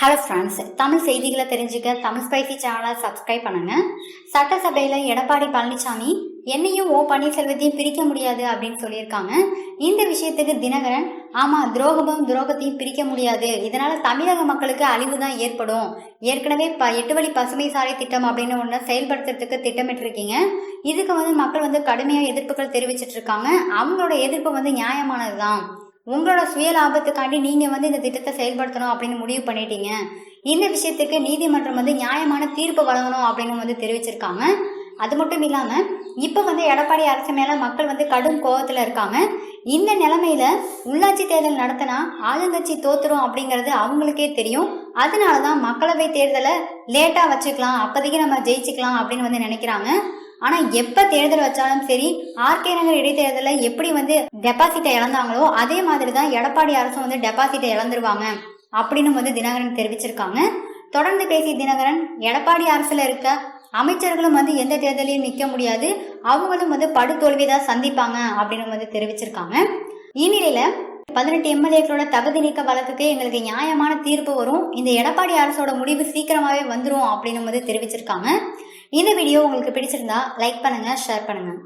Hello friends Tamil செய்திகளை தெரிஞ்சுக்க Tamil spicy சேனலை சப்ஸ்கிரைப் பண்ணுங்க. சட்டசபையில் எடப்பாடி பழனிசாமி என்னையும் ஓ பன்னீர்செல்வத்தையும் பிரிக்க முடியாது அப்படின்னு சொல்லியிருக்காங்க. இந்த விஷயத்துக்கு தினகரன் ஆமா துரோகமும் துரோகத்தையும் பிரிக்க முடியாது. இதனால தமிழக மக்களுக்கு அழிவு தான் ஏற்படும். ஏற்கனவே ப எட்டு வழி பசுமை சாலை திட்டம் அப்படின்னு ஒன்று செயல்படுத்துறதுக்கு திட்டமிட்டிருக்கீங்க. இதுக்கு வந்து மக்கள் வந்து கடுமையாக எதிர்ப்புகள் தெரிவிச்சிட்டு இருக்காங்க அவங்களோட எதிர்ப்பு வந்து நியாயமானது தான் உங்களோட சுய லாபத்துக்காண்டி நீங்கள் வந்து இந்த திட்டத்தை செயல்படுத்தணும் அப்படின்னு முடிவு பண்ணிட்டீங்க. இந்த விஷயத்துக்கு நீதிமன்றம் வந்து நியாயமான தீர்ப்பு வழங்கணும் அப்படின்னு வந்து தெரிவிச்சிருக்காங்க. அது மட்டும் இல்லாமல் இப்போ வந்து எடப்பாடி அரசு மேலே மக்கள் வந்து கடும் கோபத்தில் இருக்காங்க. இந்த நிலைமையில உள்ளாட்சி தேர்தல் நடத்தினா ஆளுங்கட்சி தோத்துரும் அப்படிங்கிறது அவங்களுக்கே தெரியும். அதனால தான் மக்களவை தேர்தலை லேட்டாக வச்சுக்கலாம் அப்போதைக்கு நம்ம ஜெயிச்சுக்கலாம் அப்படின்னு வந்து நினைக்கிறாங்க. ஆனா எப்ப தேர்தல் வச்சாலும் சரி ஆர்கே நகர் இடைத்தேர்தலில் எப்படி வந்து டெபாசிட்டை இழந்தாங்களோ அதே மாதிரி தான் எடப்பாடி அரசும் வந்து டெபாசிட்டை இழந்துருவாங்க அப்படின்னு வந்து தினகரன் தெரிவிச்சிருக்காங்க. தொடர்ந்து பேசிய தினகரன் எடப்பாடி அரசுல இருக்க அமைச்சர்களும் வந்து எந்த தேர்தலையும் நிற்க முடியாது. அவங்களும் வந்து படுதோல்வி தான் சந்திப்பாங்க அப்படின்னு வந்து தெரிவிச்சிருக்காங்க. இந்நிலையில பதினெட்டு எம்எல்ஏக்களோட தகுதி நீக்க வழக்குக்கு எங்களுக்கு நியாயமான தீர்ப்பு வரும். இந்த எடப்பாடி அரசோட முடிவு சீக்கிரமாவே வந்துடும் அப்படின்னு வந்து தெரிவிச்சிருக்காங்க. இந்த வீடியோ உங்களுக்கு பிடிச்சிருந்தா லைக் பண்ணுங்கள் ஷேர் பண்ணுங்கள்